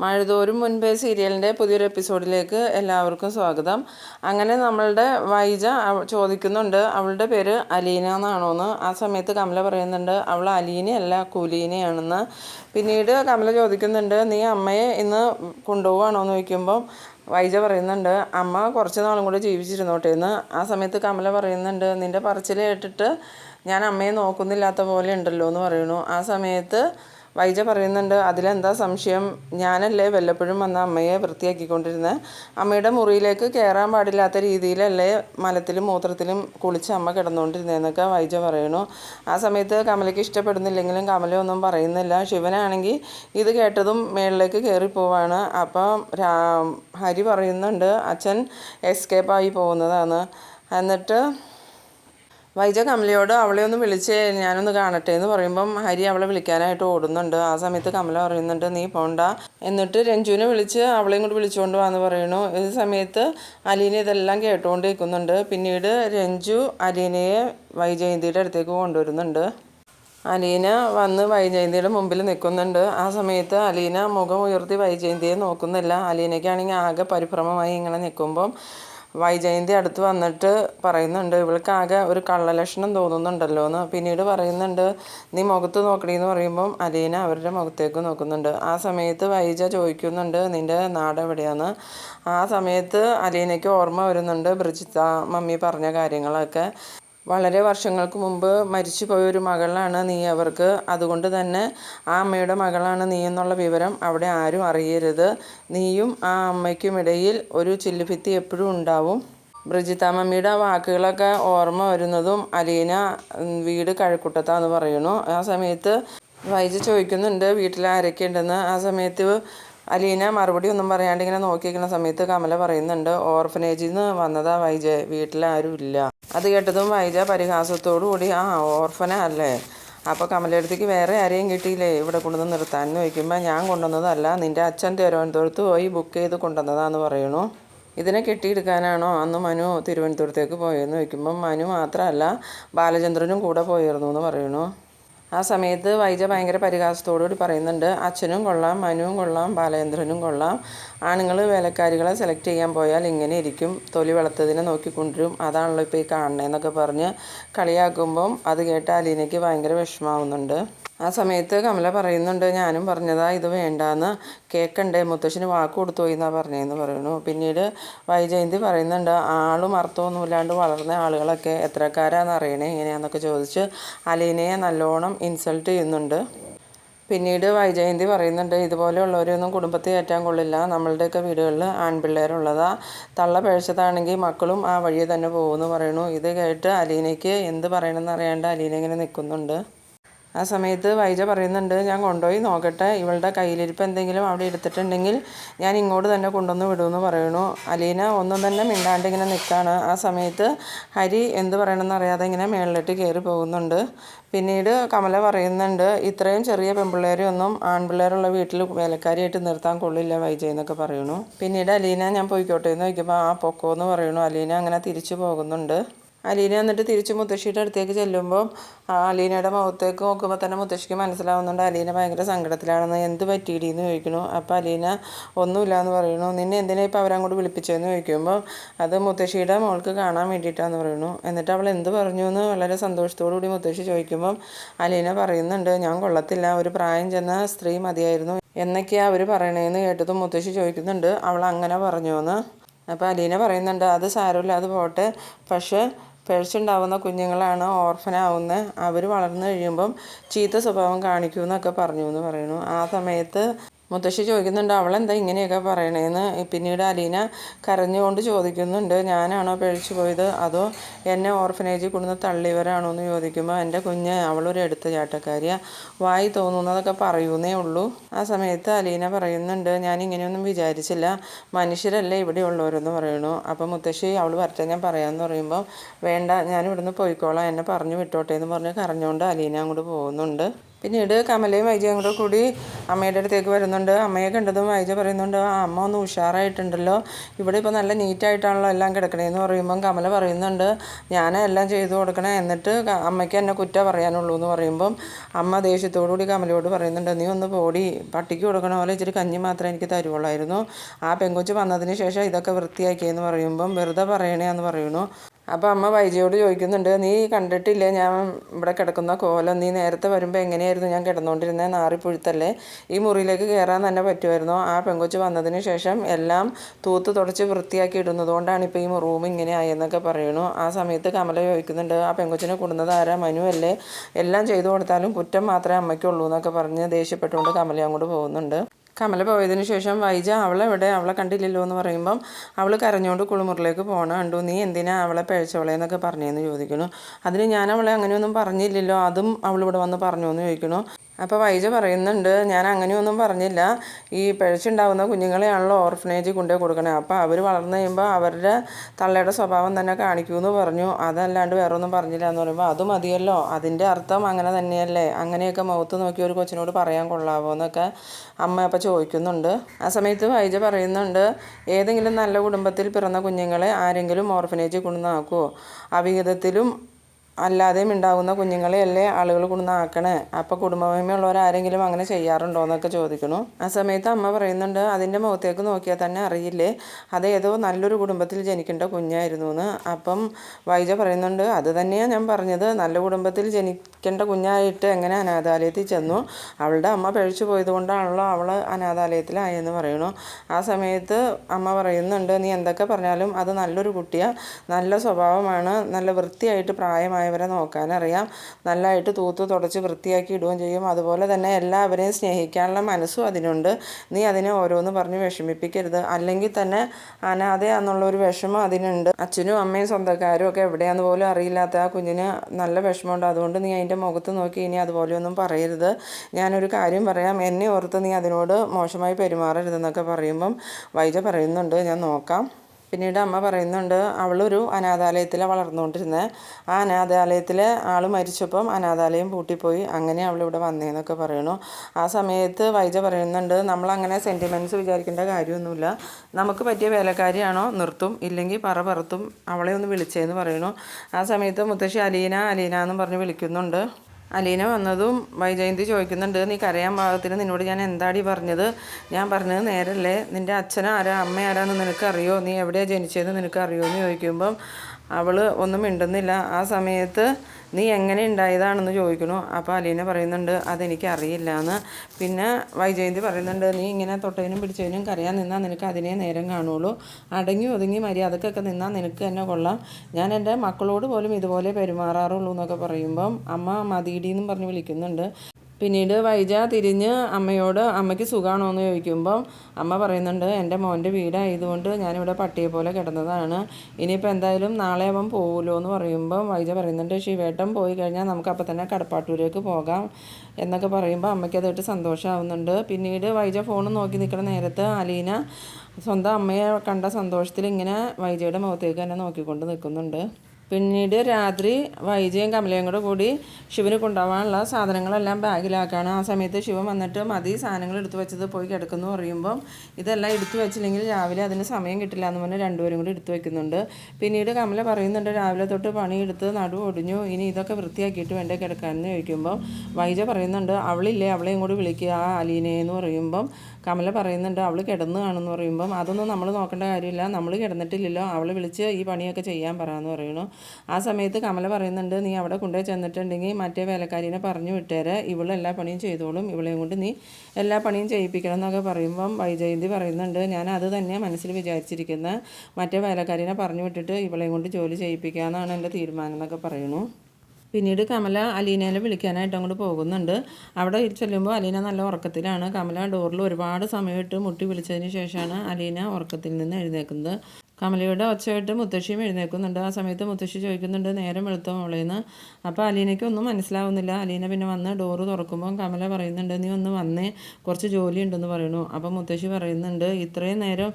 മഴതോറും മുൻപേ സീരിയലിന്റെ പുതിയൊരു എപ്പിസോഡിലേക്ക് എല്ലാവർക്കും സ്വാഗതം. അങ്ങനെ നമ്മളുടെ വൈജ ചോദിക്കുന്നുണ്ട് അവളുടെ പേര് അലീന എന്നാണോന്ന് ആ സമയത്ത് കമല പറയുന്നുണ്ട് അവൾ അലീനയല്ല കുലീനയാണെന്ന്. പിന്നീട് കമല ചോദിക്കുന്നുണ്ട് നീ അമ്മയെ ഇന്ന് കൊണ്ടുപോവാണോ? എന്ന് ചോദിക്കുമ്പം വൈജ പറയുന്നുണ്ട് അമ്മ കുറച്ച് നാളും കൂടി ജീവിച്ചിരുന്നോട്ടെ എന്ന്. ആ സമയത്ത് കമല പറയുന്നുണ്ട് നിന്റെ പറച്ചിൽ കേട്ടിട്ട് ഞാൻ അമ്മയെ നോക്കുന്നില്ലാത്ത പോലെ ഉണ്ടല്ലോ എന്ന് പറയുന്നു. ആ സമയത്ത് വൈജ പറയുന്നുണ്ട് അതിലെന്താ സംശയം? ഞാനല്ലേ വല്ലപ്പോഴും വന്ന അമ്മയെ വൃത്തിയാക്കിക്കൊണ്ടിരുന്നത് അമ്മയുടെ മുറിയിലേക്ക് കയറാൻ പാടില്ലാത്ത രീതിയിലല്ലേ മലത്തിലും മൂത്രത്തിലും കുളിച്ച് അമ്മ കിടന്നുകൊണ്ടിരുന്നതെന്നൊക്കെ വൈജ പറയണു ആ സമയത്ത് കമലയ്ക്ക് ഇഷ്ടപ്പെടുന്നില്ലെങ്കിലും കമല ഒന്നും പറയുന്നില്ല. ശിവനാണെങ്കിൽ ഇത് കേട്ടതും മേളിലേക്ക് കയറിപ്പോവാണ് അപ്പം ഹരി പറയുന്നുണ്ട് അച്ഛൻ എസ്കേപ്പായി പോകുന്നതാണ്. എന്നിട്ട് വൈജ കമലയോട് അവളെ ഒന്ന് വിളിച്ച് ഞാനൊന്ന് കാണട്ടെ എന്ന് പറയുമ്പം ഹരി അവളെ വിളിക്കാനായിട്ട് ഓടുന്നുണ്ട്. ആ സമയത്ത് കമല പറയുന്നുണ്ട് നീ പോണ്ട. എന്നിട്ട് രഞ്ജുവിനെ വിളിച്ച് അവളെയും കൂടി വിളിച്ചുകൊണ്ട് വാന്ന് പറയുന്നു. ഈ സമയത്ത് അലീന ഇതെല്ലാം കേട്ടുകൊണ്ടിരിക്കുന്നുണ്ട് പിന്നീട് രഞ്ജു അലീനയെ വൈജയന്തിയുടെ അടുത്തേക്ക് കൊണ്ടുവരുന്നുണ്ട്. അലീന വന്ന് വൈജയന്തിയുടെ മുമ്പിൽ നിൽക്കുന്നുണ്ട്. ആ സമയത്ത് അലീന മുഖം ഉയർത്തി വൈജയന്തിയെ നോക്കുന്നില്ല. അലീനയ്ക്കാണെങ്കിൽ ആകെ പരിഭ്രമമായി ഇങ്ങനെ നിൽക്കുമ്പം വൈജയന്തി അടുത്ത് വന്നിട്ട് പറയുന്നുണ്ട് ഇവൾക്ക് ആകെ ഒരു കള്ളലക്ഷണം തോന്നുന്നുണ്ടല്ലോ എന്ന് പിന്നീട് പറയുന്നുണ്ട് നീ മുഖത്ത് നോക്കണി എന്ന് പറയുമ്പം അലീന അവരുടെ മുഖത്തേക്ക് നോക്കുന്നുണ്ട്. ആ സമയത്ത് വൈജ ചോദിക്കുന്നുണ്ട് നിന്റെ നാട് എവിടെയാന്ന്? ആ സമയത്ത് അലീനയ്ക്ക് ഓർമ്മ വരുന്നുണ്ട് ബ്രിജിത്ത മമ്മി പറഞ്ഞ കാര്യങ്ങളൊക്കെ വളരെ വർഷങ്ങൾക്ക് മുമ്പ് മരിച്ചു പോയൊരു മകളാണ് നീ അവർക്ക്. അതുകൊണ്ട് തന്നെ ആ അമ്മയുടെ മകളാണ് നീ എന്നുള്ള വിവരം അവിടെ ആരും അറിയരുത്. നീയും ആ അമ്മയ്ക്കും ഇടയിൽ ഒരു ചില്ലുഭിത്തി എപ്പോഴും ഉണ്ടാവും. ബ്രിജിത്ത മമ്മിയുടെ ആ വാക്കുകളൊക്കെ ഓർമ്മ വരുന്നതും അലീന വീട് കഴക്കൂട്ടത്താന്ന് പറയുന്നു. ആ സമയത്ത് വൈജ് ചോദിക്കുന്നുണ്ട് വീട്ടിൽ ആരൊക്കെ ഉണ്ടെന്ന് ആ സമയത്ത് അലീന മറുപടി ഒന്നും പറയാണ്ട് ഇങ്ങനെ നോക്കിയിരിക്കുന്ന സമയത്ത് കമല പറയുന്നുണ്ട് ഓർഫനേജിൽ നിന്ന് വന്നതാ വൈജ വീട്ടിലാരും ഇല്ല. അത് കേട്ടതും വൈജ പരിഹാസത്തോടു കൂടി ആ ഓർഫന അല്ലേ? അപ്പോൾ കമലടുത്തേക്ക് വേറെ ആരെയും കിട്ടിയില്ലേ? ഇവിടെ കൊണ്ടുവന്ന് നിർത്താൻ എന്ന് ചോദിക്കുമ്പോൾ ഞാൻ കൊണ്ടുവന്നതല്ല നിന്റെ അച്ഛൻ തിരുവനന്തപുരത്ത് പോയി ബുക്ക് ചെയ്ത് കൊണ്ടുവന്നതാന്ന് പറയണു ഇതിനെ കെട്ടിയെടുക്കാനാണോ അന്ന് മനു തിരുവനന്തപുരത്തേക്ക് പോയെന്ന് ചോദിക്കുമ്പം മനു മാത്രമല്ല ബാലചന്ദ്രനും കൂടെ പോയിരുന്നു എന്ന് പറയണു ആ സമയത്ത് വൈജ ഭയങ്കര പരിഹാസത്തോടുകൂടി പറയുന്നുണ്ട് അച്ഛനും കൊള്ളാം മനുവും കൊള്ളാം ബാലേന്ദ്രനും കൊള്ളാം. ആണുങ്ങൾ വേലക്കാരികളെ സെലക്ട് ചെയ്യാൻ പോയാൽ ഇങ്ങനെ ഇരിക്കും. തൊലി വെളുത്തതിനെ നോക്കിക്കൊണ്ടിരും. അതാണല്ലോ ഇപ്പോൾ ഈ കാണണേന്നൊക്കെ പറഞ്ഞ് കളിയാക്കുമ്പം അത് കേട്ട് അലീനയ്ക്ക് ഭയങ്കര വിഷമാവുന്നുണ്ട് ആ സമയത്ത് കമല പറയുന്നുണ്ട് ഞാനും പറഞ്ഞതാ ഇത് വേണ്ടാന്ന്. കേൾക്കണ്ടേ മുത്തശ്ശിന് വാക്ക് കൊടുത്തു പോയി എന്നാ പറഞ്ഞതെന്ന് പറയുന്നു. പിന്നീട് വൈജയന്തി പറയുന്നുണ്ട് ആളും അർത്ഥമൊന്നും ഇല്ലാണ്ട് വളർന്ന ആളുകളൊക്കെ എത്രക്കാരാന്ന് അറിയണേ എങ്ങനെയാന്നൊക്കെ ചോദിച്ച് അലീനയെ നല്ലോണം ഇൻസൾട്ട് ചെയ്യുന്നുണ്ട്. പിന്നീട് വൈജയന്തി പറയുന്നുണ്ട് ഇതുപോലെയുള്ളവരെയൊന്നും കുടുംബത്തെ ഏറ്റാൻ കൊള്ളില്ല. നമ്മളുടെയൊക്കെ വീടുകളിൽ ആൺപിള്ളേരുള്ളതാ. തള്ള പഴച്ചതാണെങ്കിൽ മക്കളും ആ വഴിയെ തന്നെ പോകുമെന്ന് പറയുന്നു. ഇത് കേട്ട് അലീനയ്ക്ക് എന്ത് പറയണമെന്ന് അറിയാണ്ട് അലീന ഇങ്ങനെ നിൽക്കുന്നുണ്ട്. ആ സമയത്ത് വൈജ പറയുന്നുണ്ട് ഞാൻ കൊണ്ടുപോയി നോക്കട്ടെ. ഇവളുടെ കയ്യിലിരിപ്പ് എന്തെങ്കിലും അവിടെ എടുത്തിട്ടുണ്ടെങ്കിൽ ഞാൻ ഇങ്ങോട്ട് തന്നെ കൊണ്ടുവന്ന് വിടുമെന്ന് പറയണു അലീന ഒന്നും തന്നെ മിണ്ടാണ്ട് ഇങ്ങനെ നിൽക്കുകയാണ്. ആ സമയത്ത് ഹരി എന്ത് പറയണമെന്ന് അറിയാതെ ഇങ്ങനെ മേളിലിട്ട് കയറി പോകുന്നുണ്ട്. പിന്നീട് കമല പറയുന്നുണ്ട് ഇത്രയും ചെറിയ പെൺപിള്ളേരെ ഒന്നും ആൺപിള്ളേരുള്ള വീട്ടിൽ വേലക്കാരിയായിട്ട് നിർത്താൻ കൊള്ളില്ല വൈജ എന്നൊക്കെ പറയണു പിന്നീട് അലീന ഞാൻ പോയിക്കോട്ടെ എന്ന് ചോദിക്കുമ്പോൾ ആ പൊക്കോ എന്ന് പറയണു അലീന അങ്ങനെ തിരിച്ചു പോകുന്നുണ്ട്. അലീന എന്നിട്ട് തിരിച്ച് മുത്തശ്ശിയുടെ അടുത്തേക്ക് ചെല്ലുമ്പോൾ അലീനയുടെ മുഖത്തേക്ക് നോക്കുമ്പോൾ തന്നെ മുത്തശ്ശിക്ക് മനസ്സിലാവുന്നുണ്ട് അലീന ഭയങ്കര സങ്കടത്തിലാണെന്ന്. എന്ത് പറ്റിയിടി എന്ന് ചോദിക്കുന്നു. അപ്പോൾ അലീന ഒന്നുമില്ല എന്ന് പറയുന്നു. നിന്നെ എന്തിനാ ഇപ്പോൾ അവരങ്ങോട്ട് വിളിപ്പിച്ചതെന്ന് ചോദിക്കുമ്പോൾ അത് മുത്തശ്ശിയുടെ മോൾക്ക് കാണാൻ വേണ്ടിയിട്ടാന്ന് പറയുന്നു. എന്നിട്ട് അവൾ എന്ത് പറഞ്ഞു എന്ന് വളരെ സന്തോഷത്തോടു കൂടി മുത്തശ്ശി ചോദിക്കുമ്പം അലീന പറയുന്നുണ്ട് ഞാൻ കൊള്ളത്തില്ല. ഒരു പ്രായം ചെന്ന സ്ത്രീ മതിയായിരുന്നു. എന്നൊക്കെയാണ് അവർ പറയണേന്ന് കേട്ടതും മുത്തശ്ശി ചോദിക്കുന്നുണ്ട്. അവൾ അങ്ങനെ പറഞ്ഞു എന്ന് അപ്പോൾ അലീന പറയുന്നുണ്ട് അത് സാരമില്ല. അത് പോട്ടെ. പക്ഷേ പിഴച്ചുണ്ടാവുന്ന കുഞ്ഞുങ്ങളാണ് ഓർഫനാവുന്നത് അവർ വളർന്നു കഴിയുമ്പം ചീത്ത സ്വഭാവം കാണിക്കുമെന്നൊക്കെ പറഞ്ഞു എന്ന് പറയുന്നു. ആ സമയത്ത് മുത്തശ്ശി ചോദിക്കുന്നുണ്ട് അവളെന്താ ഇങ്ങനെയൊക്കെ പറയണേന്ന്? പിന്നീട് അലീന കരഞ്ഞുകൊണ്ട് ചോദിക്കുന്നുണ്ട് ഞാനാണോ പേഴിച്ചു പോയത്? അതോ എന്നെ ഓർഫനേജിൽ കൊണ്ടുവന്ന് തള്ളിയവരാണോ എന്ന് ചോദിക്കുമ്പോൾ എന്റെ കുഞ്ഞ് അവളൊരു എടുത്ത ചാട്ടക്കാരിയാണ് വായി തോന്നുന്നതൊക്കെ പറയുന്നേ ഉള്ളൂ. ആ സമയത്ത് അലീന പറയുന്നുണ്ട് ഞാൻ ഇങ്ങനെയൊന്നും വിചാരിച്ചില്ല. മനുഷ്യരല്ലേ ഇവിടെ ഉള്ളവരെന്ന് പറയണു അപ്പം മുത്തശ്ശി അവൾ വരട്ടെ ഞാൻ പറയാമെന്ന് പറയുമ്പോൾ വേണ്ട ഞാൻ ഇവിടുന്ന് പോയിക്കോളാം. എന്നെ പറഞ്ഞു വിട്ടോട്ടെ എന്ന് പറഞ്ഞ് കരഞ്ഞുകൊണ്ട് അലീന അങ്ങോട്ട് പോകുന്നുണ്ട്. പിന്നീട് കമലയും വൈജയും കൂടെ കൂടി അമ്മയുടെ അടുത്തേക്ക് വരുന്നുണ്ട്. അമ്മയെ കണ്ടതും വൈജ പറയുന്നുണ്ട് ആ അമ്മ ഒന്ന് ഉഷാറായിട്ടുണ്ടല്ലോ. ഇവിടെ ഇപ്പോൾ നല്ല നീറ്റായിട്ടാണല്ലോ എല്ലാം കിടക്കണേന്ന് പറയുമ്പം കമല പറയുന്നുണ്ട് ഞാൻ എല്ലാം ചെയ്തു കൊടുക്കണേ. എന്നിട്ട് അമ്മയ്ക്ക് എന്നെ കുറ്റ പറയാനുള്ളൂ എന്ന് പറയുമ്പം അമ്മ ദേഷ്യത്തോടു കൂടി കമലയോട് പറയുന്നുണ്ട് നീ ഒന്ന് പോടി. പട്ടിക്ക് കൊടുക്കണ പോലെ ഇച്ചിരി കഞ്ഞി മാത്രമേ എനിക്ക് തരുവുള്ളായിരുന്നു. ആ പെങ്കൊച്ച് വന്നതിന് ശേഷം ഇതൊക്കെ വൃത്തിയാക്കിയെന്ന് പറയുമ്പം വെറുതെ പറയണേ എന്ന് പറയുന്നു. അപ്പോൾ അമ്മ വൈജയോട് ചോദിക്കുന്നുണ്ട് നീ കണ്ടിട്ടില്ലേ ഞാൻ ഇവിടെ കിടക്കുന്ന കോലം? നീ നേരത്തെ വരുമ്പോൾ എങ്ങനെയായിരുന്നു ഞാൻ കിടന്നുകൊണ്ടിരുന്നത് നാറിപ്പുഴുത്തല്ലേ? ഈ മുറിയിലേക്ക് കയറാൻ തന്നെ പറ്റുമായിരുന്നു? ആ പെങ്കൊച്ച് വന്നതിന് ശേഷം എല്ലാം തൂത്ത് തുടച്ച് വൃത്തിയാക്കി ഇടുന്നതുകൊണ്ടാണ് ഇപ്പോൾ ഈ റൂം ഇങ്ങനെ ആയെന്നൊക്കെ പറയണു ആ സമയത്ത് കമല ചോദിക്കുന്നുണ്ട് ആ പെങ്കൊച്ചിനെ കൊടുന്നത് ആരാ? മനു അല്ലേ? എല്ലാം ചെയ്തു കൊടുത്താലും കുറ്റം മാത്രമേ അമ്മയ്ക്കുള്ളൂ എന്നൊക്കെ പറഞ്ഞ് ദേഷ്യപ്പെട്ടുകൊണ്ട് കമല അങ്ങോട്ട് പോകുന്നുണ്ട്. കമല പോയതിനു ശേഷം വൈജ അവളെ എവിടെ? അവളെ കണ്ടില്ലല്ലോ എന്ന് പറയുമ്പം അവൾ കരഞ്ഞുകൊണ്ട് കുളിമുറിലേക്ക് പോകണം കണ്ടു. നീ എന്തിനാ അവളെ പഴിച്ചവളെ എന്നൊക്കെ പറഞ്ഞതെന്ന് ചോദിക്കുന്നു. അതിന് ഞാൻ അവളെ അങ്ങനെയൊന്നും പറഞ്ഞില്ലല്ലോ. അതും അവളിവിടെ വന്ന് പറഞ്ഞു എന്ന് ചോദിക്കുന്നു. അപ്പോൾ വൈജ പറയുന്നുണ്ട് ഞാൻ അങ്ങനെയൊന്നും പറഞ്ഞില്ല. ഈ പിഴച്ചുണ്ടാകുന്ന കുഞ്ഞുങ്ങളെയാണല്ലോ ഓർഫനേജിൽ കൊണ്ടുപോയി കൊടുക്കണേ. അപ്പോൾ അവർ വളർന്നു കഴിയുമ്പോൾ അവരുടെ തള്ളയുടെ സ്വഭാവം തന്നെ കാണിക്കൂ എന്ന് പറഞ്ഞു. അതല്ലാണ്ട് വേറെ ഒന്നും പറഞ്ഞില്ല എന്ന് പറയുമ്പോൾ അത് മതിയല്ലോ. അതിന്റെ അർത്ഥം അങ്ങനെ തന്നെയല്ലേ. അങ്ങനെയൊക്കെ മുഖത്ത് നോക്കി ഒരു കൊച്ചിനോട് പറയാൻ കൊള്ളാവോ എന്നൊക്കെ അമ്മ അപ്പോൾ ചോദിക്കുന്നുണ്ട്. ആ സമയത്ത് വൈജ പറയുന്നുണ്ട് ഏതെങ്കിലും നല്ല കുടുംബത്തിൽ പിറന്ന കുഞ്ഞുങ്ങളെ ആരെങ്കിലും ഓർഫനേജിൽ കൊണ്ടുവന്നാക്കുമോ അവിഹിതത്തിലും അല്ലാതെയും ഉണ്ടാകുന്ന കുഞ്ഞുങ്ങളെയല്ലേ ആളുകൾ കൊണ്ടുവന്നാക്കണേ അപ്പോൾ കുടുംബമഹിമയുള്ളവർ ആരെങ്കിലും അങ്ങനെ ചെയ്യാറുണ്ടോ എന്നൊക്കെ ചോദിക്കണു ആ സമയത്ത് അമ്മ പറയുന്നുണ്ട് അതിന്റെ മുഖത്തേക്ക് നോക്കിയാൽ തന്നെ അറിയില്ലേ? അതേതോ നല്ലൊരു കുടുംബത്തിൽ ജനിക്കേണ്ട കുഞ്ഞായിരുന്നു എന്ന്. അപ്പം വൈജ പറയുന്നുണ്ട് അത് തന്നെയാണ് ഞാൻ പറഞ്ഞത്. നല്ല കുടുംബത്തിൽ ജനിക്കേണ്ട കുഞ്ഞായിട്ട് എങ്ങനെ അനാഥാലയത്തിൽ ചെന്നു? അവളുടെ അമ്മ പഴിച്ചു പോയത് കൊണ്ടാണല്ലോ അവൾ അനാഥാലയത്തിലായെന്ന് പറയണു ആ സമയത്ത് അമ്മ പറയുന്നുണ്ട് നീ എന്തൊക്കെ പറഞ്ഞാലും അത് നല്ലൊരു കുട്ടിയാണ് നല്ല സ്വഭാവമാണ്. നല്ല വൃത്തിയായിട്ട് പ്രായമായവരെ നോക്കാനറിയാം. നല്ലതായിട്ട് തൂത്ത് തുടച്ച് വൃത്തിയാക്കി ഇടുകയും ചെയ്യും. അതുപോലെ തന്നെ എല്ലാവരെയും സ്നേഹിക്കാനുള്ള മനസ്സും അതിനുണ്ട്. നീ അതിനെ ഓരോന്ന് പറഞ്ഞ് വിഷമിപ്പിക്കരുത്. അല്ലെങ്കിൽ തന്നെ അനാഥയാന്നുള്ള ഒരു വിഷമം അതിനുണ്ട്. അച്ഛനും അമ്മയും സ്വന്തക്കാരും ഒക്കെ എവിടെയാന്ന് പോലും അറിയില്ലാത്ത ആ കുഞ്ഞിന് നല്ല വിഷമമുണ്ട്. അതുകൊണ്ട് നീ അതിന്റെ മുഖത്ത് നോക്കി ഇനി അതുപോലെയൊന്നും പറയരുത്. ഞാനൊരു കാര്യം പറയാം. എന്നെ ഓർത്ത് നീ അതിനോട് മോശമായി പെരുമാറരുതെന്നൊക്കെ പറയുമ്പം വൈജ പറയുന്നുണ്ട്. ഞാൻ നോക്കാം. പിന്നീട് അമ്മ പറയുന്നുണ്ട് അവളൊരു അനാഥാലയത്തിലാണ് വളർന്നുകൊണ്ടിരുന്നത് ആ അനാഥാലയത്തിലെ ആൾ മരിച്ചപ്പം അനാഥാലയം പൂട്ടിപ്പോയി. അങ്ങനെ അവളിവിടെ വന്നേന്നൊക്കെ പറയണു ആ സമയത്ത് വൈജ പറയുന്നുണ്ട് നമ്മളങ്ങനെ സെന്റിമെന്റ്സ് വിചാരിക്കേണ്ട കാര്യമൊന്നുമില്ല. നമുക്ക് പറ്റിയ വേലക്കാരിയാണോ? നിർത്തും. ഇല്ലെങ്കിൽ പറ പറത്തും. അവളെ ഒന്ന് വിളിച്ചേന്ന് പറയണു ആ സമയത്ത് മുത്തശ്ശി അലീന അലീന എന്ന് പറഞ്ഞ് വിളിക്കുന്നുണ്ട്. അലീന വന്നതും വൈജയന്തി ചോദിക്കുന്നുണ്ട് നീ കരയാൻ പാകത്തിന് നിന്നോട് ഞാൻ എന്താടി പറഞ്ഞത്? ഞാൻ പറഞ്ഞത് നേരല്ലേ നിന്റെ അച്ഛനാരാ അമ്മ ആരാന്ന് നിനക്കറിയോ? നീ എവിടെയാണ് ജനിച്ചതെന്ന് നിനക്കറിയോ എന്ന് ചോദിക്കുമ്പം അവൾ ഒന്നും മിണ്ടുന്നില്ല. ആ സമയത്ത് നീ എങ്ങനെ ഉണ്ടായതാണെന്ന് ചോദിക്കണു അപ്പോൾ അലീന പറയുന്നുണ്ട് അതെനിക്ക് അറിയില്ല എന്ന് പിന്നെ വൈജയന്തി പറയുന്നുണ്ട് നീ ഇങ്ങനെ തൊട്ടതിനും പിടിച്ചതിനും കരയാൻ നിന്നാൽ നിനക്ക് അതിനെ നേരം കാണുള്ളൂ. അടങ്ങി ഒതുങ്ങി മര്യാദക്കൊക്കെ നിന്നാൽ നിനക്ക് തന്നെ കൊള്ളാം. ഞാൻ എന്റെ മക്കളോട് പോലും ഇതുപോലെ പെരുമാറാറുള്ളൂ എന്നൊക്കെ പറയുമ്പം അമ്മ മതിയിടി എന്നും പറഞ്ഞ് വിളിക്കുന്നുണ്ട്. പിന്നീട് വൈജ തിരിഞ്ഞ് അമ്മയോട് അമ്മയ്ക്ക് സുഖമാണോ എന്ന് ചോദിക്കുമ്പം അമ്മ പറയുന്നുണ്ട് എന്റെ മോന്റെ വീടായതുകൊണ്ട് ഞാനിവിടെ പട്ടിയെ പോലെ കിടന്നതാണ്. ഇനിയിപ്പോൾ എന്തായാലും നാളെ അവൻ പോകുമല്ലോ എന്ന് പറയുമ്പം വൈജ പറയുന്നുണ്ട് ശിവേട്ടൻ പോയി കഴിഞ്ഞാൽ നമുക്ക് അപ്പം തന്നെ കടപ്പാട്ടൂരേക്ക് പോകാം എന്നൊക്കെ പറയുമ്പോൾ അമ്മയ്ക്ക് അതായിട്ട് സന്തോഷമാവുന്നുണ്ട് പിന്നീട് വൈജ ഫോൺ നോക്കി നിൽക്കുന്ന നേരത്ത് അലീന സ്വന്തം അമ്മയെ കണ്ട സന്തോഷത്തിൽ ഇങ്ങനെ വൈജയുടെ മുഖത്തേക്ക് തന്നെ നോക്കിക്കൊണ്ട് നിൽക്കുന്നുണ്ട്. പിന്നീട് രാത്രി വൈജയും കമലയും കൂടെ കൂടി ശിവന് കൊണ്ടുപോകാനുള്ള സാധനങ്ങളെല്ലാം ബാഗിലാക്കുകയാണ് ആ സമയത്ത് ശിവൻ വന്നിട്ട് മതി സാധനങ്ങൾ എടുത്തു വെച്ചത് പോയി കിടക്കുന്നു പറയുമ്പം ഇതെല്ലാം എടുത്തു വെച്ചില്ലെങ്കിൽ രാവിലെ അതിന് സമയം കിട്ടില്ല എന്ന് പറഞ്ഞ് രണ്ടുപേരും കൂടി എടുത്തു വെക്കുന്നുണ്ട്. പിന്നീട് കമല പറയുന്നുണ്ട് രാവിലെ തൊട്ട് പണിയെടുത്ത് നടു ഒടിഞ്ഞു ഇനി ഇതൊക്കെ വൃത്തിയാക്കിയിട്ട് വേണ്ടേ കിടക്കാനെന്ന് ചോദിക്കുമ്പം വൈജ പറയുന്നുണ്ട് അവളില്ലേ അവളെയും കൂടി വിളിക്കുക ആ അലീനയെന്ന് പറയുമ്പം കമല പറയുന്നുണ്ട് അവൾ കിടന്നു കാണുമെന്ന് പറയുമ്പം അതൊന്നും നമ്മൾ നോക്കേണ്ട കാര്യമില്ല. നമ്മൾ കിടന്നിട്ടില്ലല്ലോ. അവൾ വിളിച്ച് ഈ പണിയൊക്കെ ചെയ്യാൻ പറയാമെന്ന് പറയണു ആ സമയത്ത് കമല പറയുന്നുണ്ട് നീ അവിടെ കൊണ്ടുപോയി ചെന്നിട്ടുണ്ടെങ്കിൽ മറ്റേ വേലക്കാരിനെ പറഞ്ഞു വിട്ടേരെ. ഇവൾ എല്ലാ പണിയും ചെയ്തോളും. ഇവളെയും കൊണ്ട് നീ എല്ലാ പണിയും ചെയ്യിപ്പിക്കണം എന്നൊക്കെ പറയുമ്പം വൈജയന്തി പറയുന്നുണ്ട് ഞാൻ അത് തന്നെ മനസ്സിൽ വിചാരിച്ചിരിക്കുന്നത് മറ്റേ വേലക്കാരിനെ പറഞ്ഞു വിട്ടിട്ട് ഇവളെയും കൊണ്ട് ജോലി ചെയ്യിപ്പിക്കാമെന്നാണ് എന്റെ തീരുമാനം എന്നൊക്കെ പറയണു പിന്നീട് കമല അലീനയെ വിളിക്കാനായിട്ട് അങ്ങോട്ട് പോകുന്നുണ്ട്. അവിടെ ചെല്ലുമ്പോൾ അലീന നല്ല ഉറക്കത്തിലാണ്. കമല ഡോറിൽ ഒരുപാട് സമയമിട്ട് മുട്ടി വിളിച്ചതിന് ശേഷമാണ് അലീന ഉറക്കത്തിൽ നിന്ന് എഴുന്നേക്കുന്നത് കമലയുടെ ഒച്ചയായിട്ട് മുത്തശ്ശിയും എഴുന്നേൽക്കുന്നുണ്ട്. ആ സമയത്ത് മുത്തശ്ശി ചോദിക്കുന്നുണ്ട് നേരം വെളുത്തോ മോളേന്ന്? അപ്പോൾ അലീനയ്ക്ക് ഒന്നും മനസ്സിലാവുന്നില്ല. അലീന പിന്നെ വന്ന് ഡോറ് തുറക്കുമ്പോൾ കമല പറയുന്നുണ്ട് നീ ഒന്ന് വന്നേ കുറച്ച് ജോലി ഉണ്ടെന്ന് പറയണു അപ്പോൾ മുത്തശ്ശി പറയുന്നുണ്ട് ഇത്രയും നേരം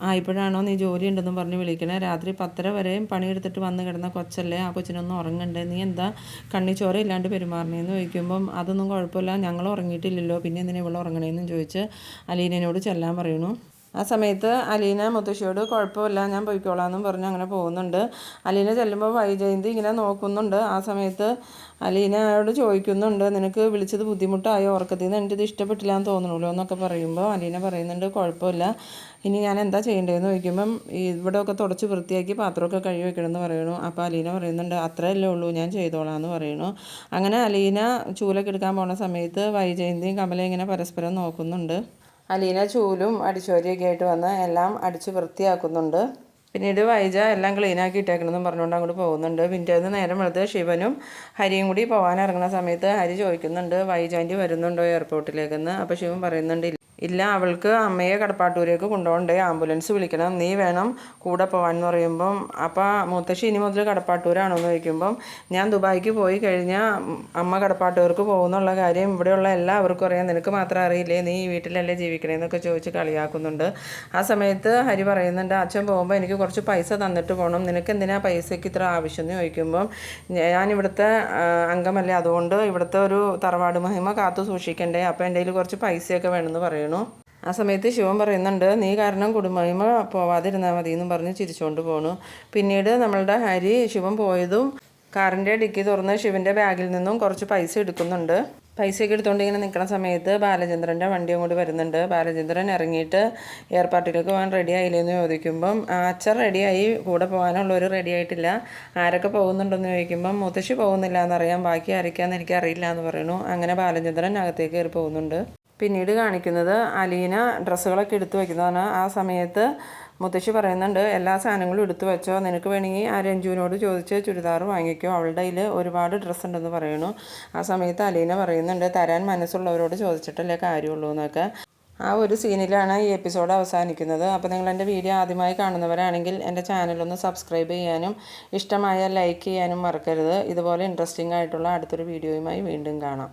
ആ ഇപ്പോഴാണോ നീ ജോലി ഉണ്ടെന്നും പറഞ്ഞ് വിളിക്കണേ. രാത്രി പത്തര വരെയും പണിയെടുത്തിട്ട് വന്ന് കിടന്ന കൊച്ചല്ലേ? ആ കൊച്ചിനൊന്നും ഉറങ്ങണ്ടേ? നീ എന്താ കണ്ണിച്ചോര ഇല്ലാണ്ട് പെരുമാറണേന്ന് ചോദിക്കുമ്പം അതൊന്നും കുഴപ്പമില്ല. ഞങ്ങൾ ഉറങ്ങിയിട്ടില്ലല്ലോ. പിന്നെ എന്തിനാ ഇവിടെ ഉറങ്ങണേന്നും ചോദിച്ച് അലീനയോട് ചെല്ലാൻ പറയണു. ആ സമയത്ത് അലീന മുത്തശ്ശിയോട് കുഴപ്പമില്ല ഞാൻ പോയിക്കോളാമെന്നും പറഞ്ഞ് അങ്ങനെ പോകുന്നുണ്ട്. അലീന ചെല്ലുമ്പോൾ വൈജയന്തി ഇങ്ങനെ നോക്കുന്നുണ്ട്. ആ സമയത്ത് അലീനയോട് ചോദിക്കുന്നുണ്ട് നിനക്ക് വിളിച്ചത് ബുദ്ധിമുട്ടായോ? ഉറക്കത്തിൽ നിന്ന് എനിക്കിത് ഇഷ്ടപ്പെട്ടില്ല എന്ന് തോന്നണല്ലോ? എന്നൊക്കെ പറയുമ്പോൾ അലീന പറയുന്നുണ്ട് കുഴപ്പമില്ല. ഇനി ഞാൻ എന്താ ചെയ്യേണ്ടതെന്ന് ചോദിക്കുമ്പം ഇവിടെയൊക്കെ തുടച്ച് വൃത്തിയാക്കി പാത്രമൊക്കെ കഴുകി വെക്കണമെന്ന് പറയണു അപ്പോൾ അലീന പറയുന്നുണ്ട് അത്രയല്ലേ ഉള്ളൂ ഞാൻ ചെയ്തോളാം എന്ന് പറയണു അങ്ങനെ അലീന ചൂലൊക്കെ എടുക്കാൻ പോണ സമയത്ത് വൈജയന്തിയും കമലയും ഇങ്ങനെ പരസ്പരം നോക്കുന്നുണ്ട്. അലീന ചൂലും അടിച്ചോരിയൊക്കെ ആയിട്ട് വന്ന് എല്ലാം അടിച്ച് വൃത്തിയാക്കുന്നുണ്ട്. പിന്നീട് വൈജ എല്ലാം ക്ലീനാക്കി ഇട്ടേക്കണമെന്നും പറഞ്ഞുകൊണ്ട് അങ്ങോട്ട് പോകുന്നുണ്ട്. പിന്നീട് നേരം വെളുത്ത് ശിവനും ഹരിയും കൂടി പോകാൻ ഇറങ്ങുന്ന സമയത്ത് ഹരി ചോദിക്കുന്നുണ്ട് വൈജാന്റെ വരുന്നുണ്ടോ എയർപോർട്ടിലേക്കെന്ന് അപ്പോൾ ശിവൻ പറയുന്നുണ്ട് ഇല്ല അവൾക്ക് അമ്മയെ കടപ്പാട്ടൂരേക്ക് കൊണ്ടുപോകണ്ടേ. ആംബുലൻസ് വിളിക്കണം. നീ വേണം കൂടെ പോകാൻ എന്ന് പറയുമ്പം അപ്പോൾ മുത്തശ്ശി ഇനി മുതൽ കടപ്പാട്ടൂരാണോ? എന്ന് ചോദിക്കുമ്പം ഞാൻ ദുബായിക്ക് പോയി കഴിഞ്ഞാൽ അമ്മ കടപ്പാട്ടൂർക്ക് പോകുന്നുള്ള കാര്യം ഇവിടെയുള്ള എല്ലാവർക്കും അറിയാം. നിനക്ക് മാത്രം അറിയില്ലേ? നീ ഈ വീട്ടിലല്ലേ ജീവിക്കണേന്നൊക്കെ ചോദിച്ച് കളിയാക്കുന്നുണ്ട്. ആ സമയത്ത് ഹരി പറയുന്നുണ്ട് അച്ഛൻ പോകുമ്പോൾ എനിക്ക് കുറച്ച് പൈസ തന്നിട്ട് പോകണം നിനക്ക് എന്തിനാ പൈസയ്ക്ക് ഇത്ര ആവശ്യം? എന്ന് ചോദിക്കുമ്പം ഞാൻ ഇവിടുത്തെ അംഗമല്ലേ. അതുകൊണ്ട് ഇവിടുത്തെ ഒരു തറവാട് മഹിമ കാത്തു സൂക്ഷിക്കണ്ടേ. അപ്പോൾ എന്റെ കയ്യിൽ കുറച്ച് പൈസയൊക്കെ വേണമെന്ന് പറയുന്നു. ആ സമയത്ത് ശിവൻ പറയുന്നുണ്ട് നീ കാരണം കുടുംബമഹിമ പോവാതിരുന്നാൽ മതി എന്നും പറഞ്ഞ് ചിരിച്ചുകൊണ്ട് പോണു. പിന്നീട് നമ്മളുടെ ഹരി ശിവൻ പോയതും കാറിന്റെ ഡിക്കി തുറന്ന് ശിവന്റെ ബാഗിൽ നിന്നും കുറച്ച് പൈസ എടുക്കുന്നുണ്ട്. പൈസയൊക്കെ എടുത്തുകൊണ്ട് ഇങ്ങനെ നിൽക്കുന്ന സമയത്ത് ബാലചന്ദ്രന്റെ വണ്ടി അങ്ങോട്ട് വരുന്നുണ്ട്. ബാലചന്ദ്രൻ ഇറങ്ങിയിട്ട് എയർപോർട്ടിലേക്ക് പോകാൻ റെഡി ആയില്ലെന്ന് ചോദിക്കുമ്പം അച്ഛൻ റെഡിയായി കൂടെ പോകാനുള്ളവർ റെഡി ആയിട്ടില്ല. ആരൊക്കെ പോകുന്നുണ്ടെന്ന് ചോദിക്കുമ്പം മുത്തശ്ശി പോകുന്നില്ല എന്നറിയാം ബാക്കി ആരൊക്കെയാണെന്ന് എനിക്കറിയില്ല എന്ന് പറയുന്നു. അങ്ങനെ ബാലചന്ദ്രൻ അകത്തേക്ക് കയറി പോകുന്നുണ്ട്. പിന്നീട് കാണിക്കുന്നത് അലീന ഡ്രസ്സുകളൊക്കെ എടുത്തു വയ്ക്കുന്നതാണ് ആ സമയത്ത് മുത്തശ്ശി പറയുന്നുണ്ട് എല്ലാ സാധനങ്ങളും എടുത്തു വെച്ചോ. നിനക്ക് വേണമെങ്കിൽ ആ രഞ്ജുവിനോട് ചോദിച്ച് ചുരിദാർ വാങ്ങിക്കോ. അവളുടെ കയ്യിൽ ഒരുപാട് ഡ്രസ്സ് ഉണ്ടെന്ന് പറയുന്നു. ആ സമയത്ത് അലീന പറയുന്നുണ്ട് തരാൻ മനസ്സുള്ളവരോട് ചോദിച്ചിട്ടല്ലേ കാര്യമുള്ളൂ എന്നൊക്കെ. ആ ഒരു സീനിലാണ് ഈ എപ്പിസോഡ് അവസാനിക്കുന്നത്. അപ്പോൾ നിങ്ങൾ എന്റെ വീഡിയോ ആദ്യമായി കാണുന്നവരാണെങ്കിൽ എന്റെ ചാനലൊന്ന് സബ്സ്ക്രൈബ് ചെയ്യാനും ഇഷ്ടമായ ലൈക്ക് ചെയ്യാനും മറക്കരുത്. ഇതുപോലെ ഇൻട്രസ്റ്റിംഗ് ആയിട്ടുള്ള അടുത്തൊരു വീഡിയോയുമായി വീണ്ടും കാണാം.